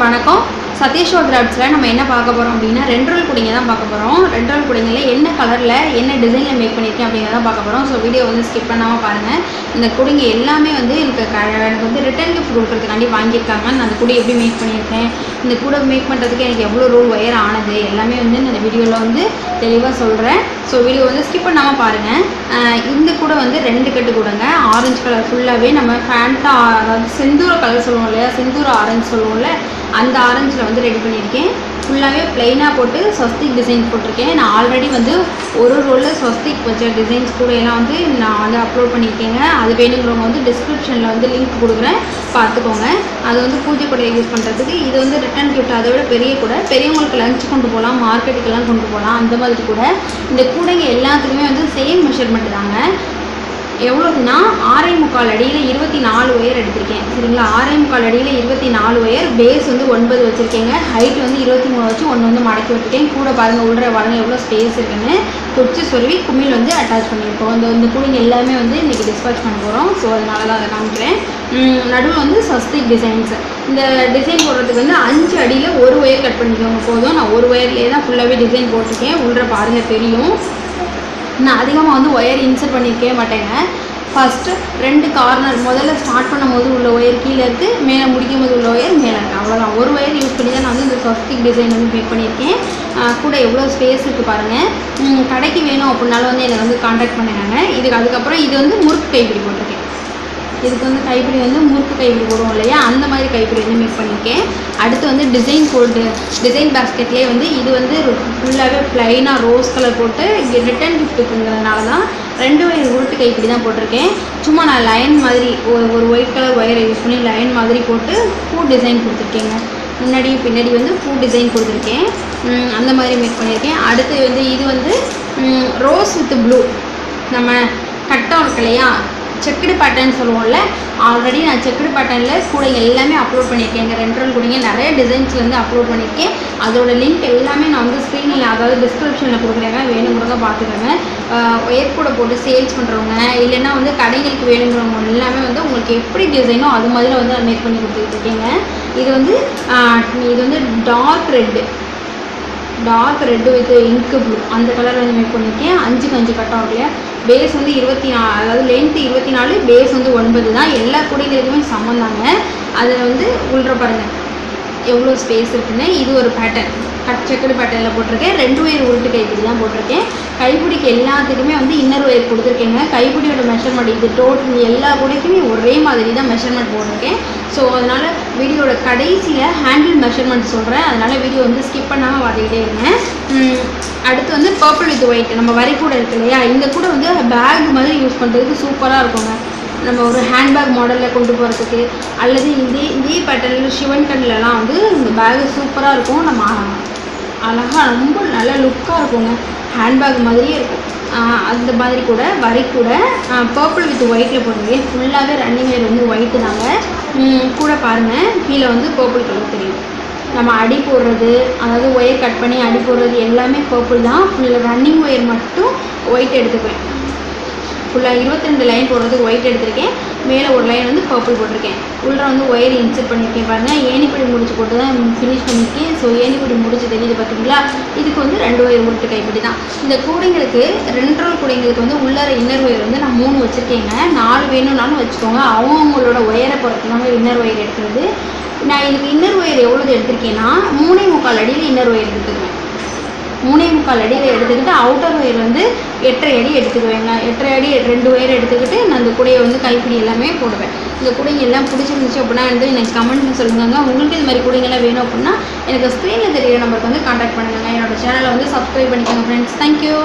வணக்கம். சதீஷ்வா கிராஃப்ட்ஸில் நம்ம என்ன பார்க்க போகிறோம் அப்படின்னா ரெண்டு ரோல் குடிங்க தான் பார்க்க போகிறோம் ரெண்டு ரோல் குடிங்களில் என்ன கலரில் என்ன டிசைனில் மேக் பண்ணியிருக்கேன் அப்படிங்கிறத பார்க்க போகிறோம் ஸோ வீடியோ வந்து ஸ்கிப் பண்ணாமல் பாருங்கள் இந்த குடிங்க எல்லாமே வந்து எனக்கு க எனக்கு வந்து ரிட்டர்ன் கிஃப்ட் கொடுக்குறதுக்காண்டி வாங்கியிருக்காங்க. நான் அந்த குடி எப்படி மேக் பண்ணியிருக்கேன்? இந்த கூட மேக் பண்ணுறதுக்கு எனக்கு எவ்வளோ ரோல் ஒயர் ஆனது? எல்லாமே வந்து இந்த வீடியோவில் வந்து தெளிவாக சொல்கிறேன் ஸோ வீடியோ வந்து ஸ்கிப் பண்ணாமல் பாருங்கள் இந்த கூட வந்து ரெண்டு கட்டு கொடுங்க. ஆரஞ்சு கலர் ஃபுல்லாகவே நம்ம ஃபேண்டா அதாவது செந்தூர கலர் சொல்லுவோம் இல்லையா? செந்தூர ஆரஞ்சு சொல்லுவோம்ல அந்த ஆரஞ்சில் வந்து ரெடி பண்ணியிருக்கேன். ஃபுல்லாகவே ப்ளைனாக போட்டு ஸ்வஸ்திக் டிசைன்ஸ் போட்டிருக்கேன். நான் ஆல்ரெடி வந்து ஒரு ரோலில் ஸ்வஸ்திக் வச்ச டிசைன்ஸ் கூட எல்லாம் வந்து நான் வந்து அப்லோட் பண்ணியிருக்கேங்க. அது வேணுங்கிறவங்க வந்து டிஸ்கிரிப்ஷனில் வந்து லிங்க் கொடுக்குறேன். பார்த்துக்கோங்க. அது வந்து பூஜை கூட யூஸ் பண்ணுறதுக்கு இது வந்து ரிட்டர்ன் கிஃப்ட் அதை விட பெரிய கூட. பெரியவங்களுக்கு லஞ்ச் கொண்டு போகலாம் மார்க்கெட்டுக்கெல்லாம் கொண்டு போகலாம் அந்த மாதிரி கூட. இந்த கூடைங்க எல்லாத்துக்குமே வந்து சேம் மெஷர்மெண்ட் தாங்க. எவ்வளோன்னா ஆறே முக்கால் அடியில் இருபத்தி நாலு ஒயர் எடுத்திருக்கேன். சரிங்களா? ஆறே முக்கால் அடியில் இருபத்தி நாலு ஒயர் பேஸ் வந்து ஒன்பது வச்சுருக்கேங்க. ஹைட் வந்து இருபத்தி மூணு வச்சு ஒன்று வந்து மடக்கி விட்டுருக்கேன் கூட பாருங்கள் உள்ள பாருங்கள் எவ்வளோ ஸ்பேஸ் இருக்குன்னு. குச்சி சொருவி கும்மியில் வந்து அட்டாச் பண்ணியிருக்கோம். இந்த இந்த கூலிங் எல்லாமே வந்து இன்றைக்கி டிஸ்பேச் பண்ண போகிறோம் ஸோ அதனால தான் அதை காமிக்கிறேன். நடுவில் வந்து சஸ்திக் டிசைன்ஸ் இந்த டிசைன் போடுறதுக்கு வந்து அஞ்சு அடியில் ஒரு ஒயர் கட் பண்ணிக்கோங்க. போதும். நான் ஒரு ஒயர்லேயே தான் ஃபுல்லாகவே டிசைன் போட்டிருக்கேன். உள்ள பாருங்கள் தெரியும். நான் அதிகமாக வந்து ஒயர் இன்சர்ட் பண்ணியிருக்கவே மாட்டேங்க. ஃபஸ்ட்டு ரெண்டு கார்னர் முதல்ல ஸ்டார்ட் பண்ணும்போது உள்ள ஒயர் கீழே இருக்குது மேலே முடிக்கும் போது உள்ள ஒயர் மேலே இருக்குது அவ்வளோதான் ஒரு ஒயர் யூஸ் பண்ணி தான் நான் வந்து இந்த சஃப்டிக் டிசைன் வந்து மேக் பண்ணியிருக்கேன். கூட எவ்வளோ ஸ்பேஸ் இருக்குது பாருங்கள் கடைக்கு வேணும் அப்படின்னாலும் வந்து என்னை வந்து காண்டாக்ட் பண்ணுங்க. இதுக்கு அதுக்கப்புறம் இது வந்து முறுக்கு கைப்பிடி போட்டிருக்கேன். இதுக்கு வந்து கைப்பிடி வந்து முறுக்கு கைப்பிடி போடுவோம் இல்லையா? அந்த மாதிரி கைப்பிடி வந்து மேக் பண்ணியிருக்கேன். அடுத்து வந்து டிசைன் போட்டு டிசைன் பேஸ்கெட்லேயே வந்து இது வந்து ஃபுல்லாகவே ப்ளைனாக ரோஸ் கலர் போட்டு இங்கே ரிட்டன் கிஃப்ட்டுங்கிறதுனால தான் ரெண்டு வயர் உருட்டு கைப்பிடி தான் போட்டிருக்கேன். சும்மா நான் லைன் மாதிரி ஒரு ஒரு ஒயிட் கலர் ஒயரை யூஸ் பண்ணி லைன் மாதிரி போட்டு பூ டிசைன் கொடுத்துருக்கேங்க. முன்னாடி பின்னாடி வந்து பூ டிசைன் கொடுத்துருக்கேன். அந்த மாதிரி மேக் பண்ணியிருக்கேன். அடுத்து வந்து இது வந்து ரோஸ் வித் ப்ளூ நம்ம கட்டம் இருக்கு இல்லையா செக்குடு பேட்டர்ன் சொல்லுவோம்ல ஆல்ரெடி நான் செக்குடு பேட்டர்னில் கூட எல்லாமே அப்லோட் பண்ணியிருக்கேன். எங்கள் ரெண்டு ரோல் கூடங்க நிறைய டிசைன்ஸ் வந்து அப்லோட் பண்ணியிருக்கேன். அதோட லிங்க் எல்லாமே நான் வந்து ஸ்க்ரீனில் அதாவது டிஸ்கிரிப்ஷனில் கொடுக்குறேங்க. வேணுங்கிறத பார்த்துக்கோங்க. ஏற்கூட போட்டு சேல்ஸ் பண்ணுறவங்க இல்லைன்னா வந்து கடைகளுக்கு வேணுங்கிறவங்க எல்லாமே வந்து உங்களுக்கு எப்படி டிசைனோ அது மாதிரி வந்து மேக் பண்ணி கொடுத்துட்டு இருக்கேங்க. இது வந்து இது வந்து dark red dark red with இங்கு ப்ளூ அந்த கலர் வந்து மேக் பண்ணியிருக்கேன். அஞ்சுக்கு அஞ்சு கட் ஆகும் இல்லையா பேஸ் வந்து இருபத்தி நா அதாவது லென்த்து இருபத்தி நாலு பேஸ் வந்து ஒன்பது தான். எல்லா குடிகளுக்குமே சமம் தாங்க. அதில் வந்து உள்ற பாருங்கள் எவ்வளோ ஸ்பேஸ் இருக்குன்னு. இது ஒரு பேட்டர்ன் கட் செக்கடு பேட்டர்னில் போட்டிருக்கேன். ரெண்டு ஒயர் உருட்டு கைப்பிடி தான் போட்டிருக்கேன். கைப்பிடிக்கு எல்லாத்துக்குமே வந்து இன்னர் ஒயர் கொடுத்துருக்கேங்க. கைப்பிடியோட மெஷர்மெண்ட் இது டோட்டல் எல்லா கூடைக்குமே ஒரே மாதிரி தான் மெஷர்மெண்ட் போட்டிருக்கேன். ஸோ அதனால் வீடியோட கடைசியில் ஹேண்டில் மெஷர்மெண்ட் சொல்கிறேன் அதனால் வீடியோ வந்து ஸ்கிப் பண்ணாமல் பார்த்துக்கிட்டே இருங்க. அடுத்து வந்து பர்பிள் வித் ஒயிட் நம்ம வரி கூட இருக்கு இல்லையா? இந்த கூட வந்து பேக் மாதிரி யூஸ் பண்ணுறதுக்கு சூப்பராக இருக்குங்க. நம்ம ஒரு ஹேண்ட்பேக் மாடலில் கொண்டு போகிறதுக்கு அல்லது இதே இதே பேட்டர்னில் சிவன் கண்ணிலலாம் வந்து இந்த பேகு சூப்பராக இருக்கும். நம்ம அழகாக ரொம்ப நல்ல லுக்காக இருக்குங்க. ஹேண்ட்பேக் மாதிரியே இருக்கும். அந்த மாதிரி கூட வரி கூட பர்பிள் வித் ஒயிட்டில் போட்டிருக்கேன் ஃபுல்லாகவே ரன்னிங் வேர் வந்து ஒயிட்டு தாங்க. கூட பாருங்கள் கீழே வந்து பர்பிள் கலர் தெரியும். நம்ம அடி போடுறது அதாவது ஒயர் கட் பண்ணி அடி போடுறது எல்லாமே பர்பிள் தான். ஃபுல்லாக ரன்னிங் ஒயர் மட்டும் ஒயிட் எடுத்துக்குவேன். ஃபுல்லாக இருபத்திரெண்டு லைன் போடுறதுக்கு ஒயிட் எடுத்திருக்கேன். மேலே ஒரு லைன் வந்து பர்பிள் போட்டிருக்கேன். உள்ளே வந்து ஒயர் இன்சர்ட் பண்ணியிருக்கேன் பாருங்கள் ஏணிப்படி முடிச்சு போட்டு தான் ஃபினிஷ் பண்ணியிருக்கேன். ஸோ ஏனிப்படி முடிச்சு தெரியுது பார்த்தீங்களா இதுக்கு வந்து ரெண்டு ஒயர் உருட்டு கைப்படி தான். இந்த கூடைங்களுக்கு ரெண்டு ரோல் கூடைங்களுக்கு வந்து உள்ளார இன்னர் ஒயர் வந்து நான் மூணு வச்சுருக்கேங்க. நாலு வேணும்னாலும் வச்சுக்கோங்க. அவங்கவுங்களோட ஒயரை பொறுத்து தாங்க இன்னர் ஒயர் எடுக்கிறது. நான் எனக்கு இன்னர் ஒயர் எவ்வளோது எடுத்திருக்கேன்னா மூணே முக்கால் அடியில் இன்னர் ஒயர் எடுத்துக்குவேன். மூணே முக்கால் அடியில் எடுத்துக்கிட்டு அவுட்டர் ஒயர் வந்து எட்டரை அடி எடுத்துக்குவேங்க. எட்டரை அடி ரெண்டு ஒயர் எடுத்துக்கிட்டு நான் அந்த குடையை வந்து கைப்பிடி எல்லாமே போடுவேன். இந்த குடைங்க எல்லாம் பிடிச்சிருந்துச்சு அப்படின்னா வந்து எனக்கு கமெண்ட்னு சொல்லுங்க உங்களுக்கு இது மாதிரி குடைங்கெல்லாம் வேணும் அப்படின்னா எனக்கு ஸ்க்ரீனில் தெரியிற நம்பருக்கு வந்து காண்டாக்ட் பண்ணுங்கள் என்னோட சேனலை வந்து சப்ஸ்கிரைப் பண்ணிக்கோங்க ஃப்ரெண்ட்ஸ் தேங்க்யூ